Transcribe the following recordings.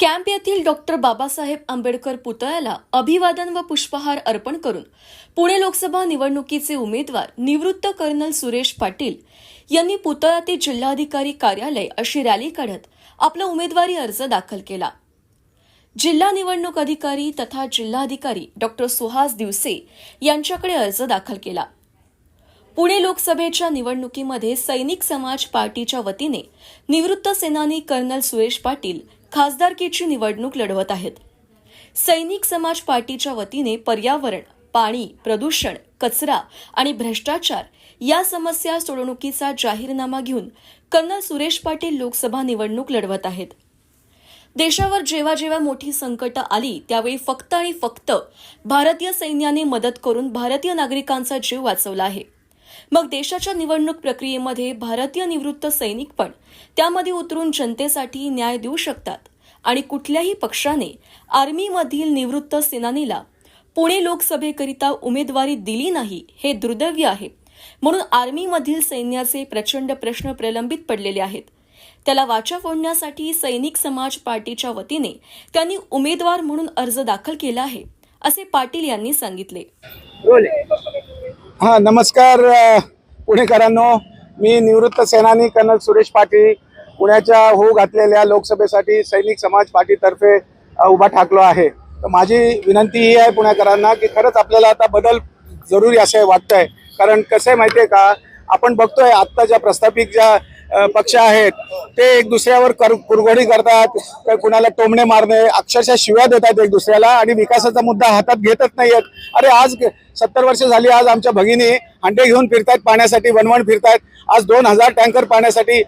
Camp येथील doctor Babasaheb Ambedkar पुतळ्याला अभिवादन व पुष्पहार अर्पण करून पुणे लोकसभा निवडणुकीचे उमेदवार निवृत्त कर्नल सुरेश पाटील यांनी पुतळा जिल्हाधिकारी कार्यालय अशी रॅली काढत आपला उमेदवारी अर्ज दाखल केला. जिल्हा निवडणूक अधिकारी तथा जिल्हाधिकारी डॉक्टर सुहास दिवसे यांच्याकडे अर्ज दाखल केला. पुणे लोकसभेच्या निवडणुकीमध्ये सैनिक समाज पार्टीच्या वतीने निवृत्त सेनानी कर्नल सुरेश पाटील खासदारकीची निवडणूक लढवत आहेत. सैनिक समाज पार्टीच्या वतीने पर्यावरण पाणी प्रदूषण कचरा आणि भ्रष्टाचार या समस्या सोडवणुकीचा जाहीरनामा घेऊन कर्नल सुरेश पाटील लोकसभा निवडणूक लढवत आहेत. देशावर जेव्हा जेव्हा मोठी संकट आली त्यावेळी फक्त आणि फक्त भारतीय सैन्याने मदत करून भारतीय नागरिकांचा जीव वाचवला आहे. मग देशाच्या निवडणूक प्रक्रियेमध्ये भारतीय निवृत्त सैनिक पण त्यामध्ये उतरून जनतेसाठी न्याय देऊ शकतात. आणि कुठल्याही पक्षाने आर्मीमधील निवृत्त सेनानीला पुणे लोकसभेकरिता उमेदवारी दिली नाही हे दुर्दैव्य आहे. म्हणून आर्मीमधील सैन्याचे प्रचंड प्रश्न प्रलंबित पडलेले आहेत. त्याला वाचा फोडण्यासाठी सैनिक समाज पार्टीच्या वतीने त्यांनी उमेदवार म्हणून अर्ज दाखल केला आहे असे पाटील यांनी सांगितले. हां नमस्कार पुणेकरांनो. मी निवृत्त सेनानी कर्नल सुरेश पाटील. पुण्याच्या होऊ घातलेल्या लोकसभेसाठी सैनिक समाज पार्टीतर्फे उभा ठाकलो आहे. तर माझी विनंती ही आहे पुणेकरांना की खरंच आपल्याला आता बदल जरुरी असं वाटतंय. कारण कसं आहे माहिती आहे का? आपण बघतोय आत्ता ज्या प्रस्थापित ज्या पक्ष आहेत ते एक दुसऱ्यावर कर कुरघोडी करतात तर कुणाला टोमणे मारणे अक्षरशः शिव्या देतात एक दुसऱ्याला आणि विकासाचा मुद्दा हातात घेतच नाहीयेत अरे आज सत्तर वर्ष झाली आज आमच्या भगिनी हंडे घेऊन फिरतायत पाण्यासाठी वणवण फिरतायत. आज दोन हजार टँकर पाण्यासाठी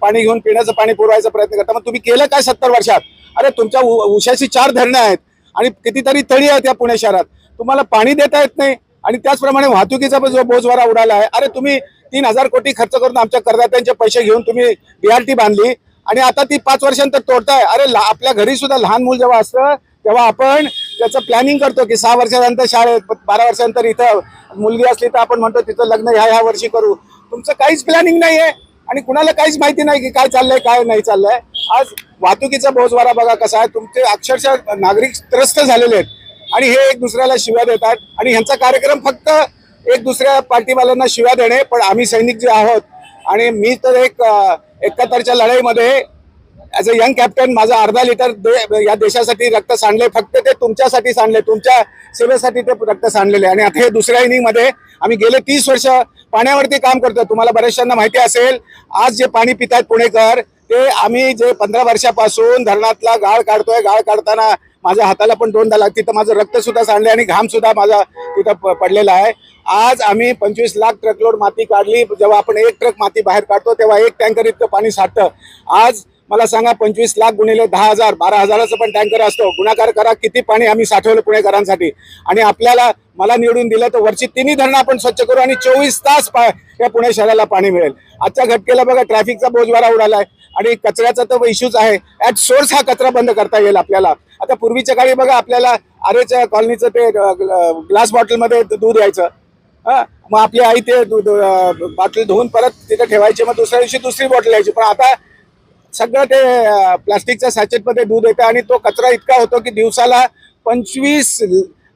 पाणी घेऊन पिण्याचं पाणी पुरवायचा प्रयत्न करता मग तुम्ही केलं काय सत्तर वर्षात? अरे तुमच्या उशाशी चार धरणं आहेत आणि कितीतरी तळी आहेत या पुणे शहरात. तुम्हाला पाणी देता येत नाही आणि त्याचप्रमाणे वाहतुकीचा पण जो बोजवारा उडाला आहे. अरे तुम्ही तीन हजार कोटी खर्च करून आमच्या करदात्यांचे पैसे घेऊन तुम्ही बीआरटी बांधली. आणि आता ती पाच वर्षांतर तोडताय. अरे आपल्या घरी सुद्धा लहान मूल जेव्हा असतं तेव्हा आपण त्याचं प्लॅनिंग करतो की सहा वर्षानंतर शाळेत बारा वर्षानंतर इथं मुलगी असली तर आपण म्हणतो तिचं लग्न ह्या ह्या वर्षी करू. तुमचं काहीच प्लॅनिंग नाही आहे आणि कुणाला काहीच माहिती नाही की काय चाललंय काय नाही चाललंय. आज वाहतुकीचा बोजवारा बघा कसा आहे. तुमचे अक्षरशः नागरिक त्रस्त झालेले आहेत. आणि हे एक दुसऱ्याला शिव्या देतात. आणि ह्यांचा कार्यक्रम फक्त एक दुसऱ्या पार्टीवाल्यांना शिव्या देणे पण आम्ही सैनिक जे आहोत आणि मी तर एक एकाहत्तरच्या लढाईमध्ये ॲज अ यंग कॅप्टन माझा अर्धा लिटर दे या देशासाठी रक्त सांडले फक्त ते तुमच्यासाठी सांडले तुमच्या सेवेसाठी ते रक्त सांडलेले. आणि आता हे दुसऱ्या इनिंगमध्ये आम्ही गेले तीस वर्ष पाण्यावरती काम करतो. तुम्हाला बऱ्याचशांना माहिती असेल आज जे पाणी पितायत पुणेकर ते आम्ही जे पंधरा वर्षापासून धरणातला गाळ काढतोय गाळ काढताना माझ्या हाताला पण दोनदा लागते तिथं माझं रक्तसुद्धा सांडले आणि घामसुद्धा माझा तिथं प- पडलेला आहे. आज आम्ही पंचवीस लाख ट्रकलोड माती काढली. जेव्हा आपण एक ट्रक माती बाहेर काढतो तेव्हा एक टँकर इतकं पाणी साठतं. आज मला सांगा पंचवीस लाख गुणिले दहा हजार बारा हजाराचा पण टँकर असतो. गुणाकार करा किती पाणी आम्ही साठवलं पुणेकरांसाठी. आणि आपल्याला मला निवडून दिलं तर वरची तिन्ही धरणं आपण स्वच्छ करू आणि चोवीस तास पा या पुणे शहराला पाणी मिळेल. आजच्या घटकेला बघा ट्रॅफिकचा बोजवारा उडालाय. आणि कचऱ्याचा तर इश्यूच आहे. ॲट सोर्स हा कचरा बंद करता येईल आपल्याला. आता पूर्वीच्या काळी बघा आपल्याला आरेच्या कॉलनीचं ते ग्लास बॉटलमध्ये दूध यायचं. हा? मग आपली आई ते दूध बाटली धुवून परत तिथे ठेवायची. मग दुसऱ्या दिवशी दुसरी बॉटल यायची. पण आता सगळं ते प्लास्टिकच्या सॅचेटमध्ये दूध येतं आणि तो कचरा इतका होतो की दिवसाला पंचवीस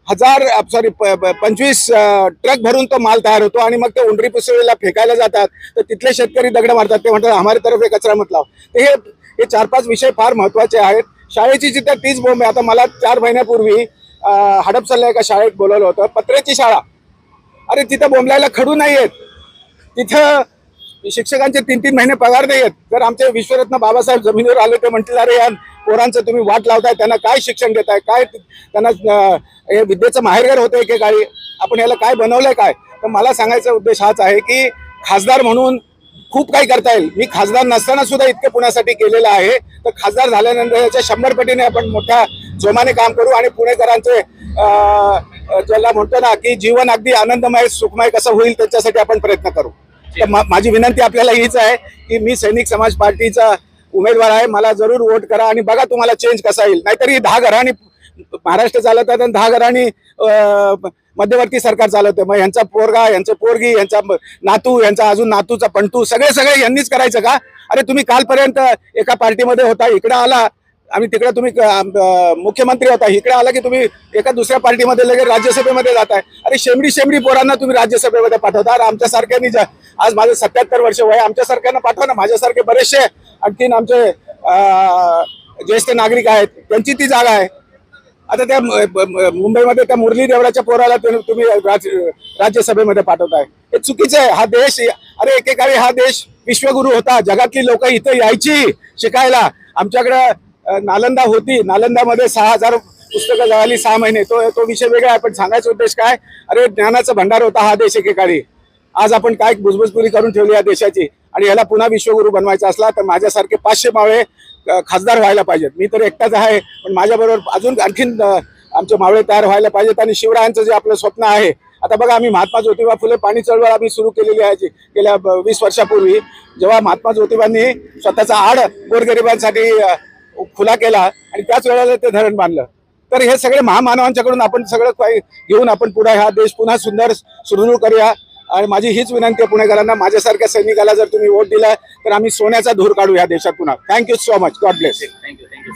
हजार सॉरी पंचवीस ट्रक भरून तो माल तयार होतो आणि मग ते उंडरी पुसळीला फेकायला जातात. तर तिथले शेतकरी दगड मारतात. ते म्हणतात आम्हाला तरफ हे कचरा म्हटला. हे हे चार पाच विषय फार महत्त्वाचे आहेत. शाळेची जिथे तीच बोंब आहे. आता मला चार महिन्यापूर्वी हडपसरला एका शाळेत बोलवलं होतं. पत्र्याची शाळा. अरे तिथं बोंबलायला खडू नाही आहेत तिथं शिक्षकांचे तीन तीन महिने पगार नाही आहेत. जर आमचे विश्वरत्न बाबासाहेब जमिनीवर आले ते म्हटलं अरे या पोरांचं तुम्ही वाट लावताय त्यांना काय शिक्षण देताय? काय त्यांना हे विद्येचं माहेरघर होतं एकेकाळी आपण याला काय बनवलंय काय? तर मला सांगायचा उद्देश हाच आहे की खासदार म्हणून खूप काही करता येईल. मी खासदार नसताना सुद्धा इतके पुण्यासाठी केलेलं आहे. तर खासदार झाल्यानंतर याच्या शंभर पटीने आपण मोठ्या जोमाने काम करू आणि पुणेकरांचे ज्याला म्हणतो ना की जीवन अगदी आनंदमय सुखमय कसं होईल त्याच्यासाठी आपण प्रयत्न करू. तर माझी विनंती आपल्याला हीच आहे की मी सैनिक समाज पार्टीचा उमेदवार आहे. मला जरूर वोट करा आणि बघा तुम्हाला चेंज कसा येईल. नाहीतर ही दहा घराणी महाराष्ट्र चालत आणि दहा घराणी मध्यवर्ती सरकार चालवतं मग यांचा पोरगा यांचं पोरगी यांचा नातू यांचा अजून नातूचा पंटू सगळे सगळे यांनीच करायचं का? अरे तुम्ही कालपर्यंत एका पार्टीमध्ये होता इकडे आला आणि तिकडे तुम्ही मुख्यमंत्री होता इकडे आला की तुम्ही एका दुसऱ्या पार्टीमध्ये लगेच राज्यसभेमध्ये जाताय. अरे शेमडी शेमडी पोरांना तुम्ही राज्यसभेमध्ये पाठवता. अरे आमच्यासारख्यांनी जा- आज माझं सत्याहत्तर वर्ष वय आमच्यासारख्यांना पाठवा ना माझ्यासारखे बरेचसे आणखीन आमचे ज्येष्ठ नागरिक आहेत त्यांची ती जागा आहे. आता त्या मुंबईमध्ये त्या मुरली देवळाच्या पोराला तुम्ही तुम्ही राज- राज्यसभेमध्ये पाठवताय. हे चुकीचं आहे. हा देश अरे एकेकाळी हा देश विश्वगुरु होता. जगातली लोक इथं यायची शिकायला. आमच्याकडे नालंदा होती. नालंदामध्ये सहा हजार पुस्तकं जळाली सहा महिने. तो तो विषय वेगळा आहे पण सांगायचा उद्देश काय? अरे ज्ञानाचा भंडार होता हा देश एकेकाळी. आज आपण काय भुसभुसपुरी करून ठेवली या देशाची? आणि याला पुन्हा विश्वगुरु बनवायचा असला तर माझ्यासारखे पाचशे मावळे खासदार व्हायला पाहिजेत. मी तर एकटाच आहे पण माझ्याबरोबर अजून आणखीन आमचे मावळे तयार व्हायला पाहिजेत. आणि शिवरायांचं जे आपलं स्वप्न आहे आता बघा आम्ही महात्मा ज्योतिबा फुले पाणी चळवळ आम्ही सुरू केलेली आहे. जी- गेल्या वीस वर्षापूर्वी जेव्हा महात्मा ज्योतिबांनी स्वतःचा आड गोरगरिबांसाठी खुला केला आणि त्याच वेळेला ते धरण बांधलं. तर हे सगळे महामानवांच्याकडून आपण सगळं काही घेऊन आपण पुढे हा देश पुन्हा सुंदर सुदृढ करूया. आणि माझी हीच विनंती आहे पुणेकरांना माझ्यासारख्या सैनिकाला जर तुम्ही वोट दिला तर आम्ही सोन्याचा धूर काढू या देशात पुन्हा. Thank you so much God bless thank you